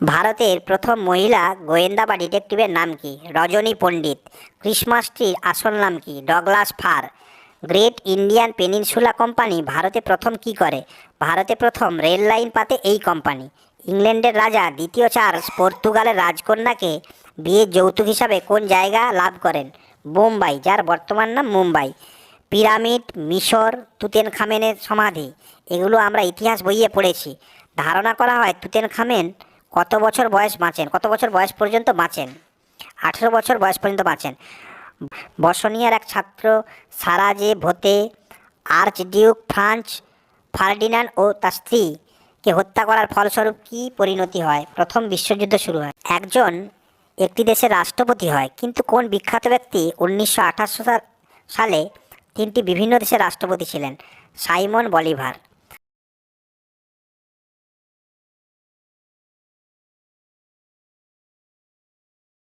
ভারতের প্রথম মহিলা গোয়েন্দা বা ডিটেকটিভের নাম কি? রজনী পণ্ডিত। ক্রিসমাস ট্রির আসল নাম কি? Douglas fir. Great Indian Peninsula company ভারতে প্রথম কি করে? ভারতে প্রথম রেল লাইন পাতে এই কোম্পানি। ইংল্যান্ডের রাজা দ্বিতীয় চার্লস পর্তুগালের রাজকন্যাকে বিয়ের যৌতুক হিসাবে কোন জায়গা লাভ করেন? বোম্বাই যার বর্তমান নাম মুম্বাই। পিরামিড, মিশর তুতেন খামেনের সমাধি। এগুলো আমরা ইতিহাস বইয়ে পড়েছি। ধারণা করা হয় তুতেন খামেন কত বছর বয়স বাঁচেন? কত বছর বয়স পর্যন্ত বাঁচেন? আঠেরো বছর বয়স পর্যন্ত বাঁচেন। বসনিয়ার এক ছাত্র সারাজে ভোতে আর্চ ডিউক ফ্রান্স ফার্ডিনান্ড ও তার স্ত্রীকে হত্যা করার ফলস্বরূপ কী পরিণতি হয়? প্রথম বিশ্বযুদ্ধ শুরু হয়। একজন একটি দেশের রাষ্ট্রপতি হয়, কিন্তু কোন বিখ্যাত ব্যক্তি উনিশশো সালে তিনটি বিভিন্ন দেশের রাষ্ট্রপতি ছিলেন? Simon Bolivar.